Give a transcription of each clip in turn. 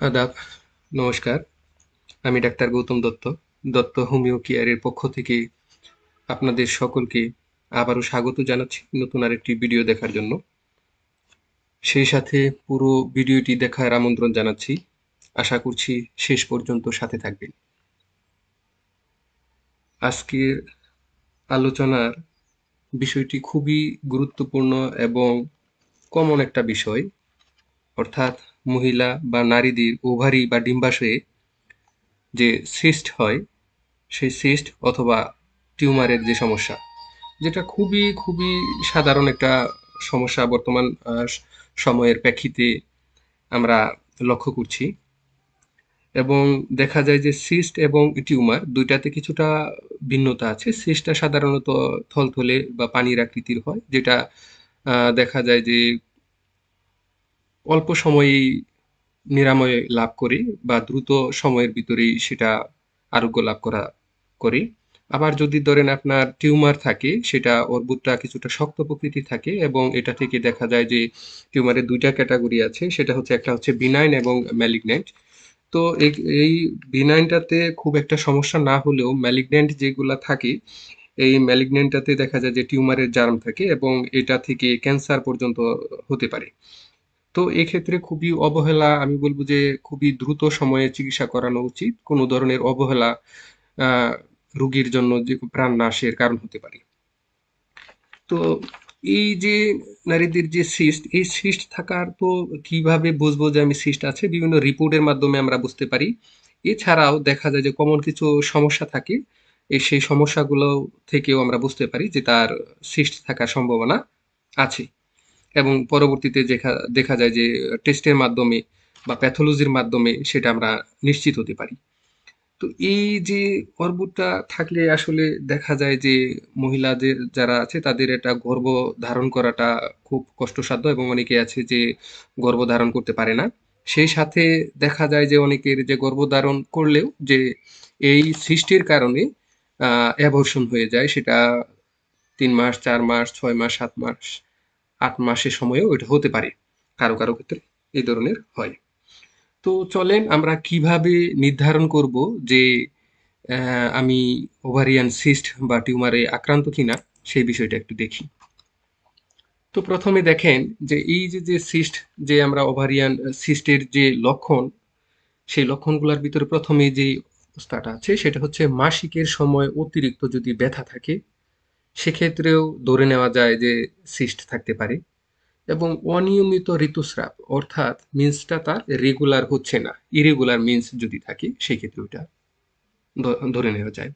আদাব, নমস্কার। আমি ডাক্তার গৌতম দত্ত দত্ত হোমিও কেয়ারের পক্ষ থেকে আপনাদের সকলকে আবারও স্বাগত জানাচ্ছি নতুন আরেকটি ভিডিও দেখার জন্য। সেই সাথে পুরো ভিডিওটি দেখার আমন্ত্রণ জানাচ্ছি। আশা করছি শেষ পর্যন্ত সাথে থাকবেন। আজকের আলোচনার বিষয়টি খুবই গুরুত্বপূর্ণ এবং কমন একটা বিষয়। অর্থাৎ মহিলা বা নারীদের ওভারি বা ডিম্বাশয়ে যে সিস্ট হয়, সেই সিস্ট অথবা টিউমারের যে সমস্যা, যেটা খুবই খুবই সাধারণ একটা সমস্যা বর্তমান সময়ের প্রেক্ষিতে আমরা লক্ষ্য করছি। এবং দেখা যায় যে সিস্ট এবং টিউমার দুইটাতে কিছুটা ভিন্নতা আছে। সিস্টটা সাধারণত থলথলে বা পানির আকৃতির হয়, যেটা দেখা যায় যে অল্প সময়েই নিরাময় লাভ করি বা দ্রুত সময়ের ভিতরেই সেটা আরোগ্য লাভ করা করি। আবার যদি ধরেন আপনার টিউমার থাকে, সেটা অর্বুদটা কিছুটা শক্ত প্রকৃতি থাকে এবং এটা থেকে দেখা যায় যে টিউমারের দুইটা ক্যাটাগরি আছে, সেটা হচ্ছে একটা হচ্ছে বিনাইন এবং ম্যালিগন্যান্ট তো এই বিনাইনটাতে খুব একটা সমস্যা না হলেও ম্যালিগন্যান্ট যেগুলা থাকে, এই ম্যালিগন্যান্টটাতে দেখা যায় যে টিউমারের জার্ম থাকে এবং এটা থেকে ক্যান্সার পর্যন্ত হতে পারে। তো এক্ষেত্রে খুবই অবহেলা, আমি বলব যে খুবই দ্রুত সময়ে চিকিৎসা করানো উচিত। কোনো ধরনের অবহেলা রোগীর জন্য যে প্রাণ নাশের কারণ হতে পারে। তো এই যে নারীদের যে সিস্ট, এই সিস্ট থাকার তো কীভাবে বুঝব যে আমি সিস্ট আছে? বিভিন্ন রিপোর্টের মাধ্যমে আমরা বুঝতে পারি। এছাড়াও দেখা যায় যে কমন কিছু সমস্যা থাকে, এই সেই সমস্যাগুলো থেকেও আমরা বুঝতে পারি যে তার সিস্ট থাকার সম্ভাবনা আছে। এবং পরবর্তীতে দেখা দেখা যায় যে টেস্টের মাধ্যমে বা প্যাথোলজির মাধ্যমে সেটা আমরা নিশ্চিত হতে পারি। তো এই যে অর্বুদটা থাকলে আসলে দেখা যায় যে মহিলাদের যারা আছে তাদের এটা গর্ভ ধারণ করাটা খুব কষ্টসাধ্য এবং অনেকে আছে যে গর্ভ ধারণ করতে পারে না। সেই সাথে দেখা যায় যে অনেকের যে গর্ভধারণ করলেও যে এই সৃষ্টির কারণে অ্যাবর্ষণ হয়ে যায়। সেটা তিন মাস, চার মাস, ছয় মাস, সাত মাস আট মাসের সময়েও এটা হতে পারে, কারও কারও ক্ষেত্রে এই ধরনের হয়। তো চলেন আমরা কীভাবে নির্ধারণ করব যে আমি ওভারিয়ান সিস্ট বা টিউমারে আক্রান্ত কিনা, সেই বিষয়টা একটু দেখি। তো প্রথমে দেখেন যে এই যে যে সিস্ট যে আমরা ওভারিয়ান সিস্টের যে লক্ষণ, সেই লক্ষণগুলোর ভিতরে প্রথমে যে অবস্থাটা আছে, সেটা হচ্ছে মাসিকের সময় অতিরিক্ত যদি ব্যথা থাকে সেক্ষেত্রেও ধরে নেওয়া যায় যে সিস্ট থাকতে পারে এবং অনিয়মিত ঋতুস্রাব, অর্থাৎ মিন্সটা তার রেগুলার হচ্ছে না ইরেগুলার মিন্স যদি থাকে, সেক্ষেত্রে ওটা ধরে নেওয়া যায়।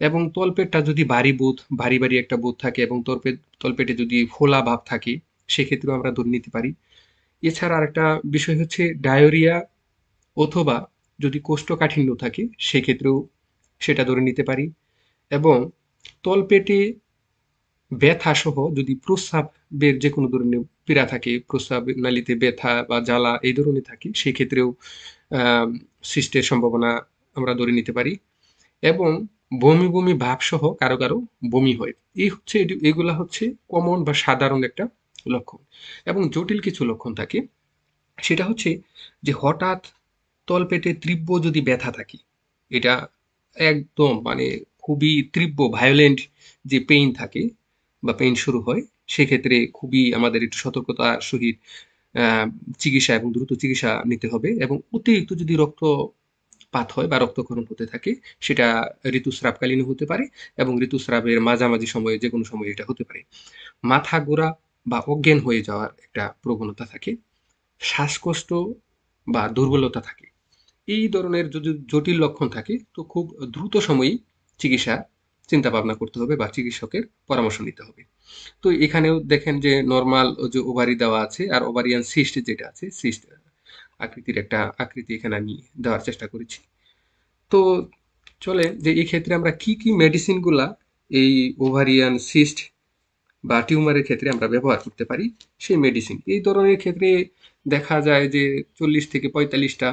এবং তলপেটটা যদি ভারী বুথ ভারী ভারী একটা বুথ থাকে এবং তলপেট তলপেটে যদি ফোলা ভাব থাকে, সেক্ষেত্রেও আমরা ধরে নিতে পারি। এছাড়া আরেকটা বিষয় হচ্ছে ডায়রিয়া অথবা যদি কোষ্ঠকাঠিন্য থাকে, সেক্ষেত্রেও সেটা ধরে নিতে পারি। এবং তলপেটে ব্যথা সহ যদি প্রস্রাবের যে কোনো ধরনের পীড়া থাকে, প্রস্রাব নালিতে ব্যথা বা জ্বালা এই ধরনের থাকে সেই ক্ষেত্রেও সৃষ্টির সম্ভাবনা আমরা ধরে নিতে পারি। এবং বমি বমি ভাব সহ কারও কারও বমি হয়। এই হচ্ছে এগুলা হচ্ছে কমন বা সাধারণ একটা লক্ষণ। এবং জটিল কিছু লক্ষণ থাকে। সেটা হচ্ছে যে হঠাৎ তলপেটে তীব্র যদি ব্যথা থাকে, এটা একদম মানে খুবই তীব্র ভায়োলেন্ট যে পেইন থাকে বা পেইন শুরু হয়, সেক্ষেত্রে খুবই আমাদের একটু সতর্কতার সহিত চিকিৎসা এবং দ্রুত চিকিৎসা নিতে হবে এবং অতিরিক্ত যদি রক্তপাত হয় বা রক্তক্ষরণ হতে থাকে, সেটা ঋতুস্রাবকালীন হতে পারে এবং ঋতুস্রাবের মাঝামাঝি সময়ে যে কোনো সময় এটা হতে পারে। মাথা গোড়া বা অজ্ঞান হয়ে যাওয়ার একটা প্রবণতা থাকে, শ্বাসকষ্ট বা দুর্বলতা থাকে। এই ধরনের যদি জটিল লক্ষণ থাকে, তো খুব দ্রুত সময়ই চিকিৎসা চিন্তা ভাবনা করতে হবে বা চিকিৎসকের পরামর্শ নিতে হবে। তো এখানেও দেখেন যে নর্মাল যে ওভারি দেওয়া আছে আর ওভারিয়ান সিস্ট যেটা আছে সিস্ট আকৃতির একটা আকৃতি এখানে আমি দেওয়ার চেষ্টা করেছি। তো চলে যে এই ক্ষেত্রে আমরা কি কি মেডিসিনগুলা এই ওভারিয়ান সিস্ট বা টিউমারের ক্ষেত্রে আমরা ব্যবহার করতে পারি, সেই মেডিসিন এই ধরনের ক্ষেত্রে দেখা যায় যে চল্লিশ থেকে পঁয়তাল্লিশটা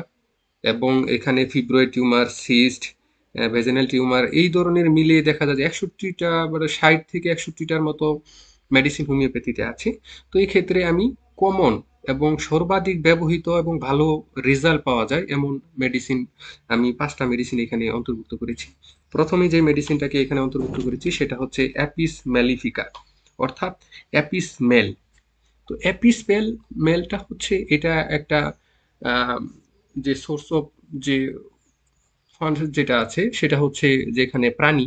এবং এখানে fibroid tumour cyst vaginal tumour এই ধরনের মিলিয়ে দেখা যায় যে একষট্টিটা মানে ষাট থেকে একষট্টিটার মতো মেডিসিন হোমিওপ্যাথিতে আছে। তো এই ক্ষেত্রে আমি কমন এবং সর্বাধিক ব্যবহৃত এবং ভালো রেজাল্ট পাওয়া যায় এমন মেডিসিন আমি পাঁচটা মেডিসিন এখানে অন্তর্ভুক্ত করেছি। প্রথমে যে মেডিসিনটাকে এখানে অন্তর্ভুক্ত করেছি সেটা হচ্ছে অ্যাপিস ম্যালিফিকা অর্থাৎ অ্যাপিস মেল তো অ্যাপিস মেল মেলটা হচ্ছে এটা একটা যে সোর্স অফ যে ফান্ড যেটা আছে, সেটা হচ্ছে যেখানে প্রাণী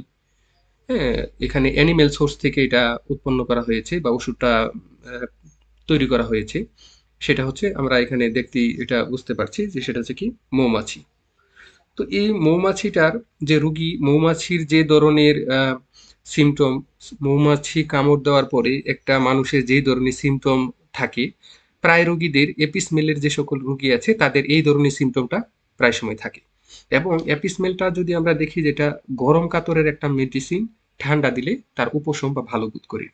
হ্যাঁ এখানে অ্যানিমেল সোর্স থেকে এটা উৎপন্ন করা হয়েছে বা ওষুধটা তৈরি করা হয়েছে। সেটা হচ্ছে আমরা এখানে দেখতে, এটা বুঝতে পারছি যে সেটা হচ্ছে কি মৌমাছি। তো এই মৌমাছিটার যে রুগী, মৌমাছির যে ধরনের সিমটম মৌমাছি কামড় দেওয়ার পরে একটা মানুষের যে ধরনের সিমটম থাকে, প্রায় রোগীদের এপিসমেলের যে সকল রুগী আছে, তাদের এই ধরনের সিমটমটা প্রায় সময় থাকে। এবং অ্যাপিসমেলটা যদি আমরা দেখি যেটা গরম কাতরের একটা মেডিসিন ঠান্ডা দিলে তার উপশম বা ভালো বোধ করি।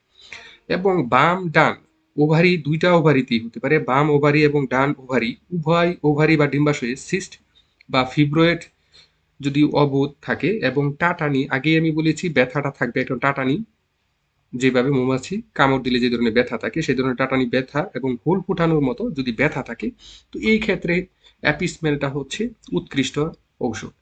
এবং বাম, ডান, ওভারি, দুইটা ওভারিতেই হতে পারে। বাম ওভারি এবং ডান ওভারি, উভয় ওভারি বা ডিম্বাশয়ে সিস্ট বা ফিব্রয়েড যদি অবোধ থাকে এবং টাটানি আগে আমি বলেছি ব্যথাটা থাকবে একটা টাটানি, যেভাবে মৌমাছি কামড় দিলে যে ধরনের ব্যথা থাকে, সেই ধরনের টাটানি ব্যথা এবং হোল ফুটানোর মতো যদি ব্যথা থাকে, তো এই ক্ষেত্রে অ্যাপিসমেলটা হচ্ছে উৎকৃষ্ট ঔষধ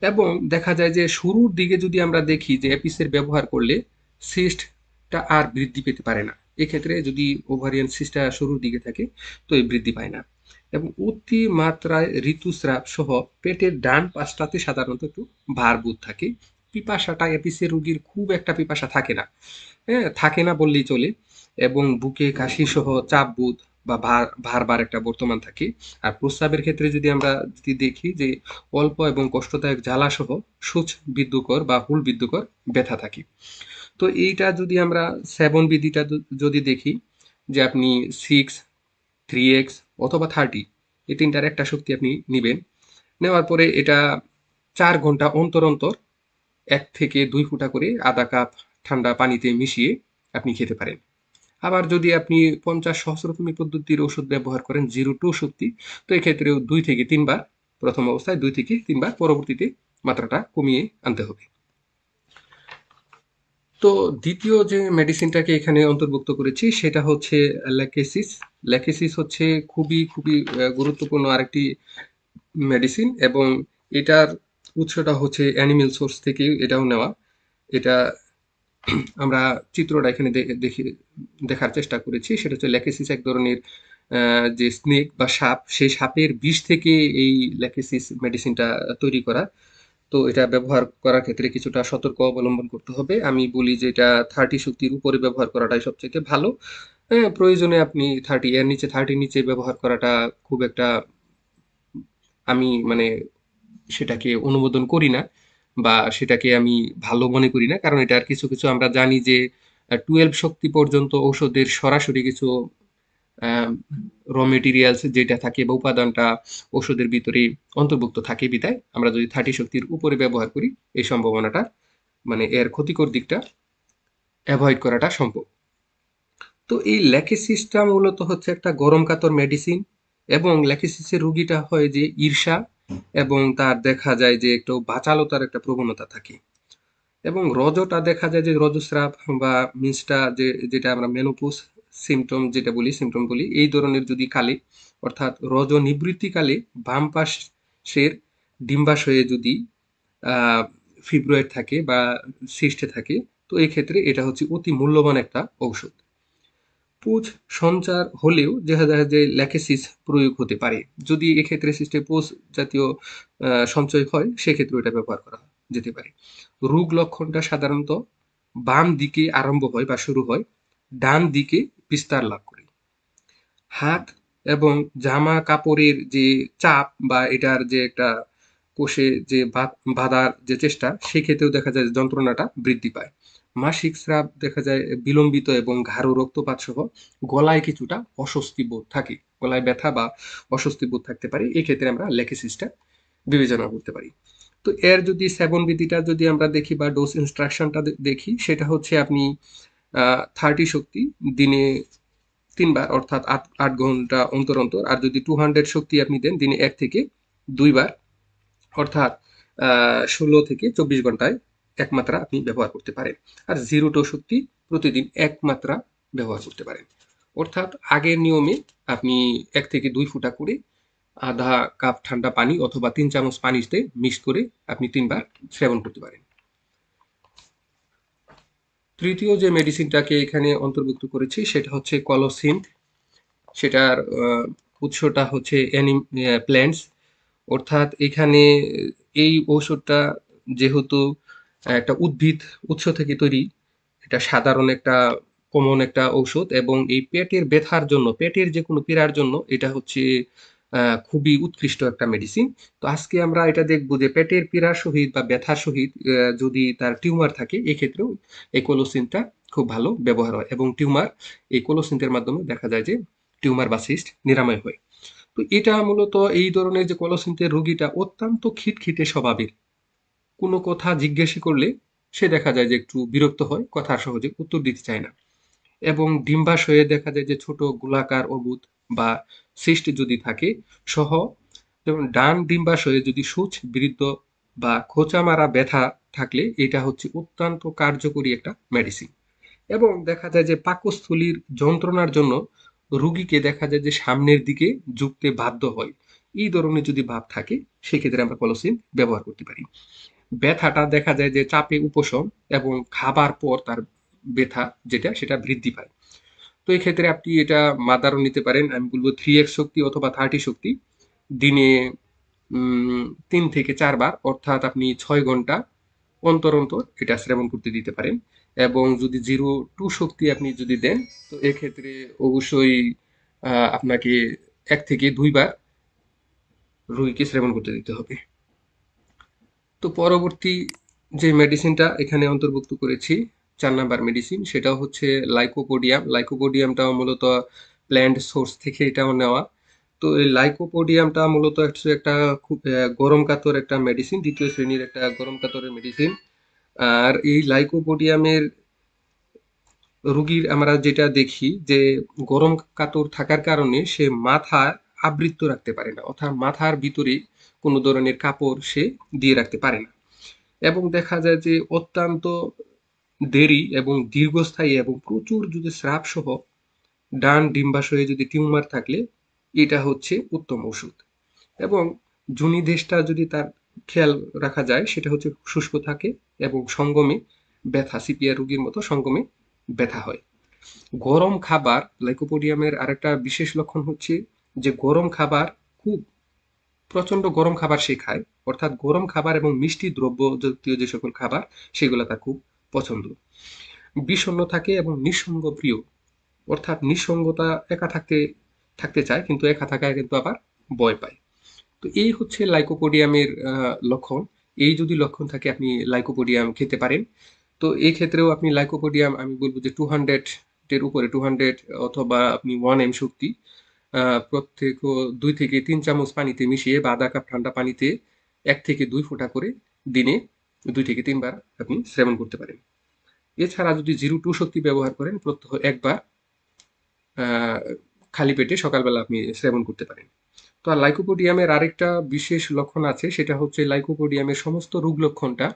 এবং দেখা যায় যে শুরুর দিকে যদি আমরা দেখি যে অ্যাপিসের ব্যবহার করলে সিস্টটা আর বৃদ্ধি পেতে পারে না। এক্ষেত্রে যদি ওভারিয়ান সিস্টটা শুরুর দিকে থাকে, তো এই বৃদ্ধি পায় না। এবং অতি মাত্রায় ঋতুস্রাব সহ পেটের ডান পাশটাতে সাধারণত একটু ভারবোধ থাকে। পিপাসাটা এপিসি রুগীর খুব একটা পিপাসা থাকে না। হ্যাঁ থাকে না বললেই চলে। এবং বুকে কাশি সহ চাপ বোধ বা ভার, ভারবার একটা বর্তমান থাকে। আর প্রস্রাবের ক্ষেত্রে যদি আমরা যদি দেখি যে অল্প এবং কষ্টদায়ক জ্বালা সহ সূচ বিদ্যুকর বা হুল বিদ্যুকর ব্যথা থাকে। তো এইটা যদি আমরা সেভেন বিধিটা যদি দেখি যে আপনি সিক্স থ্রি এক্স অথবা থার্টি এই তিনটার একটা শক্তি আপনি নেবেন। নেওয়ার পরে এটা চার ঘণ্টা অন্তর অন্তর এক থেকে দুই ফুটা করে আধা কাপ ঠান্ডা পানিতে মিশিয়ে আপনি খেতে পারেন। আবার যদি আপনি পঞ্চাশ সহস্রতমী পদ্ধতির ওষুধ ব্যবহার করেন, জিরো টু শক্তি তো এক্ষেত্রেও দুই থেকে তিনবার, প্রথম অবস্থায় দুই থেকে তিনবার পরবর্তীতে মাত্রাটা কমিয়ে আনতে হবে। তো দ্বিতীয় যে মেডিসিনটাকে এখানে অন্তর্ভুক্ত করেছি, সেটা হচ্ছে ল্যাকেসিস। ল্যাকেসিস হচ্ছে খুবই খুবই গুরুত্বপূর্ণ আরেকটি মেডিসিন এবং এটার উৎসটা হচ্ছে অ্যানিমেল সোর্স থেকে এটাও নেওয়া। এটা আমরা চিত্রটা এখানে দেখে, দেখার চেষ্টা করেছি। সেটা হচ্ছে ল্যাকেসিস এক ধরনের যে স্নেক বা সাপ, সেই সাপের বিষ থেকে এই ল্যাকেসিস মেডিসিনটা তৈরি করা। তো এটা ব্যবহার করার ক্ষেত্রে কিছুটা সতর্ক অবলম্বন করতে হবে। আমি বলি যে এটা থার্টি শক্তির উপরে ব্যবহার করাটাই সবচেয়ে ভালো। হ্যাঁ প্রয়োজনে আপনি থার্টি এর নিচে থার্টি নিচে ব্যবহার করাটা খুব একটা আমি মানে সেটাকে অনুমোদন করি না। বা সেটাকে আমি ভালো মনে করি না, কারণ এটার কিছু কিছু আমরা জানি যে টুয়েলভ শক্তি পর্যন্ত ঔষধের সরাসরি কিছু র মেটেরিয়ালস যেটা থাকে বা উপাদানটা ওষুধের ভিতরে অন্তর্ভুক্ত থাকে বিদায় আমরা যদি থার্টি শক্তির উপরে ব্যবহার করি, এই সম্ভাবনাটা মানে এর ক্ষতিকর দিকটা অ্যাভয়েড করাটা সম্ভব। তো এই ল্যাকেসিসটা মূলত হচ্ছে একটা গরম কাতর মেডিসিন এবং ল্যাকেসিসের রুগীটা হয় যে ঈর্ষা এবং তার দেখা যায় যে একটু বাচালতার একটা প্রবণতা থাকে। এবং রজটা দেখা যায় যে রজস্রাব বা মিন্সটা যে, যেটা আমরা মেনোপোস সিমটম যেটা বলি সিমটম বলি, এই ধরনের যদি কালে, অর্থাৎ রজ নিবৃত্তিকালে বাম পাশের ডিম্বাশয়ে যদি ফিব্রয়েড থাকে বা সিস্টে থাকে, তো এই ক্ষেত্রে এটা হচ্ছে অতি মূল্যবান একটা ঔষধ। পুজ সঞ্চার হলেও দেখা যায় যে ল্যাকেসিস প্রয়োগ হতে পারে। যদি এক্ষেত্রে সিস্টে পোষ জাতীয় সঞ্চয় হয় সেক্ষেত্রে এটা ব্যবহার করা যেতে পারে। রোগ লক্ষণটা সাধারণত বাম দিকে আরম্ভ হয় বা শুরু হয়, ডান দিকে বিস্তার লাভ করে। হাত এবং জামা কাপড়ের যে চাপ বা এটার যে একটা কোষে যে বাঁধার যে চেষ্টা, সেক্ষেত্রেও দেখা যায় যন্ত্রণাটা বৃদ্ধি পায়। মাসিক স্রাব দেখা যায় বিলম্বিত এবং ঘাড় রক্তপাত সহ গলায় কিছুটা অস্বস্তি বোধ থাকে। গলায় ব্যথা বা অস্বস্তি বোধ থাকতে পারে। এই ক্ষেত্রে আমরা লেকেসিসটা বিবেচনা করতে পারি। তো এর যদি সেবন বিধিটা যদি আমরা দেখি বা ডোজ ইনস্ট্রাকশনটা দেখি, সেটা হচ্ছে আপনি থার্টি শক্তি দিনে তিনবার, অর্থাৎ আট আট ঘণ্টা অন্তর অন্তর। আর যদি টু হান্ড্রেড শক্তি আপনি দেন, দিনে এক থেকে দুইবার, অর্থাৎ ষোলো থেকে চব্বিশ ঘন্টায় এক মাত্রা আপনি ব্যবহার করতে পারেন। আর জিরো টু শক্তি প্রতিদিন এক মাত্রা ব্যবহার করতে পারেন। অর্থাৎ আগের নিয়মে আপনি এক থেকে দুই ফুটা করে আধা কাপ ঠান্ডা পানি অথবা তিন চামচ পানিতে মিক্স করে আপনি তিনবার সেবন করতে পারেন। তৃতীয় যে মেডিসিনটাকে এখানে অন্তর্ভুক্ত করেছি সেটা হচ্ছে কলোসিন সেটার উৎসটা হচ্ছে অ্যানিম প্ল্যান্টস অর্থাৎ এখানে এই ঔষধটা যেহেতু একটা উদ্ভিদ উৎস থেকে তৈরি এটা সাধারণ একটা কমন একটা ঔষধ এবং এই পেটের ব্যথার জন্য, পেটের যে কোনো পীড়ার জন্য এটা হচ্ছে খুবই উৎকৃষ্ট একটা মেডিসিন তো আজকে আমরা এটা দেখব যে পেটের পীড়ার সহিত বা ব্যথার সহিত যদি তার টিউমার থাকে, এক্ষেত্রেও এই কোলোসিনটা খুব ভালো ব্যবহার হয় এবং টিউমার, এই কোলোসিনটের মাধ্যমে দেখা যায় যে টিউমার বা সিস্ট নিরাময় হয়। তো এটা মূলত এই ধরনের যে কোলোসিন্টের রোগীটা অত্যন্ত খিটখিটে স্বভাবের। কোনো কথা জিজ্ঞেস করলে সে দেখা যায় যে একটু বিরক্ত হয়, কথা সহজে উত্তর দিতে চায় না। এবং ডিম্বাশয়ে দেখা যায় যে ছোট গোলাকার অবুধ বা সিস্ট যদি থাকে, সহ যেমন ডান ডিম্বাশয়ে যদি সূচ বৃদ্ধ বা খোঁচা মারা ব্যথা থাকলে এটা হচ্ছে অত্যন্ত কার্যকরী একটা মেডিসিন এবং দেখা যায় যে পাকস্থলীর যন্ত্রণার জন্য রুগীকে দেখা যায় যে সামনের দিকে ঝুঁকতে বাধ্য হয়। এই ধরনের যদি ভাব থাকে, সেক্ষেত্রে আমরা কলোসিন ব্যবহার করতে পারি। ব্যথাটা দেখা যায় যে চাপে উপশম এবং খাবার পর তার ব্যথা যেটা, সেটা বৃদ্ধি পায়। তো এই ক্ষেত্রে আপনি এটা মাদারও নিতে পারেন, আমি বলব থ্রি এক্স শক্তি অথবা থার্টি শক্তি। দিনে তিন থেকে চারবার অর্থাৎ আপনি ছয় ঘণ্টা অন্তর অন্তর এটা শ্রেবণ করতে দিতে পারেন। এবং যদি জিরো টু শক্তি আপনি যদি দেন, তো এক্ষেত্রে অবশ্যই আপনাকে এক থেকে দুইবার রুগীকে শ্রেবণ করতে দিতে হবে। তো পরবর্তী যে মেডিসিনটা এখানে অন্তর্ভুক্ত করেছি, চার নাম্বার মেডিসিন সেটাও হচ্ছে লাইকোপোডিয়াম লাইকোপোডিয়ামটাও মূলত প্ল্যান্ট সোর্স থেকে এটাও নেওয়া। তো এই লাইকোপোডিয়ামটা মূলত একটা খুব গরম কাতর একটা মেডিসিন দ্বিতীয় শ্রেণির একটা গরম কাতরের মেডিসিন আর এই লাইকোপোডিয়ামের রুগীর আমরা যেটা দেখি যে গরম কাতর থাকার কারণে সে মাথা আবৃত্ত রাখতে পারে না, অর্থাৎ মাথার ভিতরে কোনো ধরনের কাপড় সে দিয়ে রাখতে পারে না। এবং দেখা যায় যে অত্যন্ত দেরি এবং দীর্ঘস্থায়ী এবং প্রচুর যদি স্রাব সহ ডান ডিম্বাশয়ে যদি টিউমার থাকলে এটা হচ্ছে উত্তম ওষুধ। এবং জুনি দেশটা যদি তার খেয়াল রাখা যায় সেটা হচ্ছে শুষ্ক থাকে এবং সঙ্গমে ব্যথা, সিপিআর রোগীর মতো সঙ্গমে ব্যথা হয়। গরম খাবার লাইকোপোডিয়ামের আরেকটা বিশেষ লক্ষণ হচ্ছে যে গরম খাবার খুব প্রচণ্ড গরম খাবার সে খায়। অর্থাৎ গরম খাবার এবং মিষ্টি দ্রব্য জাতীয় যে সকল খাবার, সেগুলো তার খুব পছন্দ। বিষণ্ন থাকে এবং নিঃসঙ্গ প্রিয়। অর্থাৎ নিঃসঙ্গতা একা থাকতে থাকতে চায়, কিন্তু একা থাকায় কিন্তু আবার ভয় পায়। তো এই হচ্ছে লাইকোপোডিয়ামের লক্ষণ। এই যদি লক্ষণ থাকে, আপনি লাইকোপোডিয়াম খেতে পারেন। তো এই ক্ষেত্রেও আপনি লাইকোপোডিয়াম, আমি বলব যে টু হান্ড্রেড এর উপরে টু হান্ড্রেড অথবা আপনি ওয়ান এম শক্তি প্রত্যেক দুই থেকে তিন চামচ পানিতে মিশিয়ে বা আধা কাপ ঠান্ডা পানিতে এক থেকে দুই ফোঁটা করে দিনে দুই থেকে তিনবার আপনি সেবন করতে পারেন। এছাড়া যদি জিরো টু শক্তি ব্যবহার করেন, প্রত্যহ একবার খালি পেটে সকালবেলা আপনি সেবন করতে পারেন। তো আর লাইকোপোডিয়ামের আরেকটা বিশেষ লক্ষণ আছে, সেটা হচ্ছে লাইকোপোডিয়ামের সমস্ত রোগ লক্ষণটা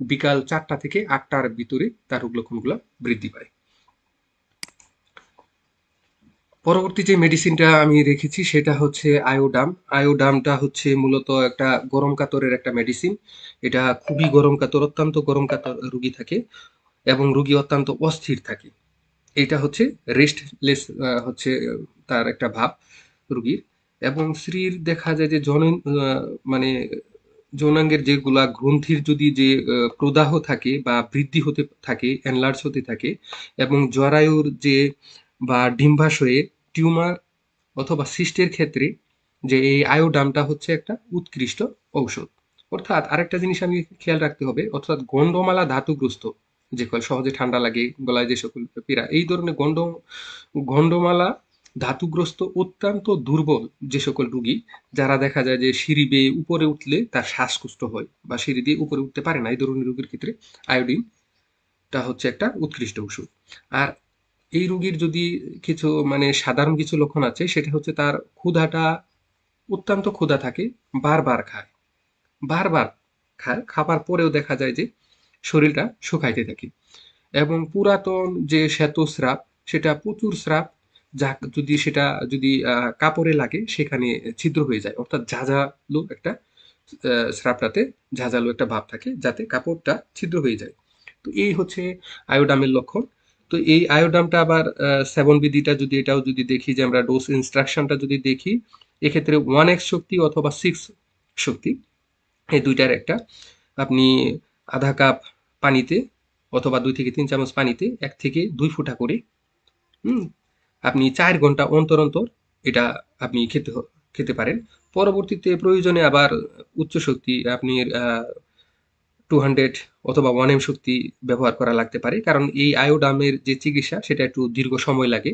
বিকাল চারটা থেকে আটটার ভিতরে তার রোগ লক্ষণগুলো বৃদ্ধি পায়। পরবর্তী যে মেডিসিনটা আমি রেখেছি, সেটা হচ্ছে আয়োডাম আয়োডামটা হচ্ছে মূলত একটা গরম কাতরের একটা মেডিসিন এটা খুবই গরম কাতর, অত্যন্ত গরম কাতর রুগী থাকে এবং রুগী অত্যন্ত অস্থির থাকে। এটা হচ্ছে রেস্টলেস হচ্ছে, তার একটা ভাব রুগীর। এবং স্ত্রীর দেখা যায় যে জন মানে যৌনাঙ্গের যেগুলা গ্রন্থির যদি যে প্রদাহ থাকে বা বৃদ্ধি হতে থাকে এনলার্জ হতে থাকে এবং জরায়ুর যে, বা ডিম্বাশয়ে টিউমার অথবা সিস্টের ক্ষেত্রে যে এই আয়োডামটা হচ্ছে একটা উৎকৃষ্ট ঔষধ। অর্থাৎ আরেকটা জিনিস আমি খেয়াল রাখতে হবে, অর্থাৎ গন্ডমালা ধাতুগ্রস্ত, যে সহজে ঠান্ডা লাগে, গলায় যে সকল পীড়া, এই ধরনের গন্ড, গন্ডমালা ধাতুগ্রস্ত অত্যন্ত দুর্বল যে সকল রুগী, যারা দেখা যায় যে সিঁড়ি বেয়ে উপরে উঠলে তার শ্বাসকষ্ট হয় বা সিঁড়ি দিয়ে উপরে উঠতে পারে না, এই ধরনের রোগীর ক্ষেত্রে আয়োডিনটা হচ্ছে একটা উৎকৃষ্ট ওষুধ আর এই রোগীর যদি কিছু মানে সাধারণ কিছু লক্ষণ আছে, সেটা হচ্ছে তার ক্ষুধাটা, অত্যন্ত ক্ষুধা থাকে, বারবার খায়। বারবার খায়, খাবার পরেও দেখা যায় যে শরীরটা শুকাইতে থাকে। এবং পুরাতন যে শ্বেত স্রাব, সেটা প্রচুর স্রাব, যা যদি সেটা যদি কাপড়ে লাগে, সেখানে ছিদ্র হয়ে যায়। অর্থাৎ ঝাঁঝালো একটা স্রাবটাতে ঝাঁঝালো একটা ভাব থাকে, যাতে কাপড়টা ছিদ্র হয়ে যায়। তো এই হচ্ছে আয়োডামের লক্ষণ। তো এই আয়োডামটা আবার সেভেন বিডিটা যদি এটাও যদি দেখি যে আমরা ডোজ ইনস্ট্রাকশনটা যদি দেখি, এক্ষেত্রে ওয়ান এক্স শক্তি অথবা সিক্স শক্তি, এই দুইটার একটা। আপনি আধা কাপ পানিতে অথবা দুই থেকে তিন চামচ পানিতে এক থেকে দুই ফোঁটা করে আপনি চার ঘণ্টা অন্তর অন্তর এটা আপনি খেতে খেতে পারেন। পরবর্তীতে প্রয়োজনে আবার উচ্চ শক্তি, আপনি টু হান্ড্রেড অথবা ওয়ান এম শক্তি ব্যবহার করা লাগতে পারে, কারণ এই আয়োডামের যে চিকিৎসা, সেটা একটু দীর্ঘ সময় লাগে।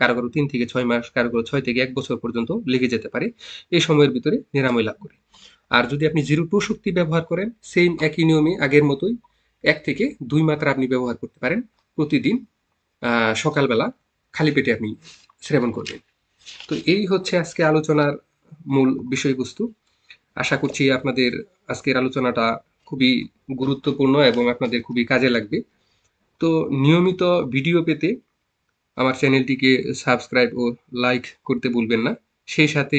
কারও কারও তিন থেকে ছয় মাস কারও কারও ছয় থেকে এক বছর পর্যন্ত লেগে যেতে পারে। এই সময়ের ভিতরে নিরাময় লাভ করে। আর যদি আপনি জিরো টু শক্তি ব্যবহার করেন সেম একই নিয়মে আগের মতোই এক থেকে দুই মাত্রা আপনি ব্যবহার করতে পারেন। প্রতিদিন সকালবেলা খালি পেটে আপনি সেবন করবেন। তো এই হচ্ছে আজকে আলোচনার মূল বিষয়বস্তু। আশা করছি আপনাদের আজকের আলোচনাটা খুবই গুরুত্বপূর্ণ এবং আপনাদের খুবই কাজে লাগবে। তো নিয়মিত ভিডিও পেতে আমার চ্যানেলটিকে সাবস্ক্রাইব ও লাইক করতে ভুলবেন না। সেই সাথে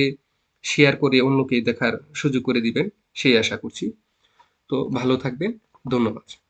শেয়ার করে অন্যকে দেখার সুযোগ করে দিবেন, সেই আশা করছি। তো ভালো থাকবেন, ধন্যবাদ।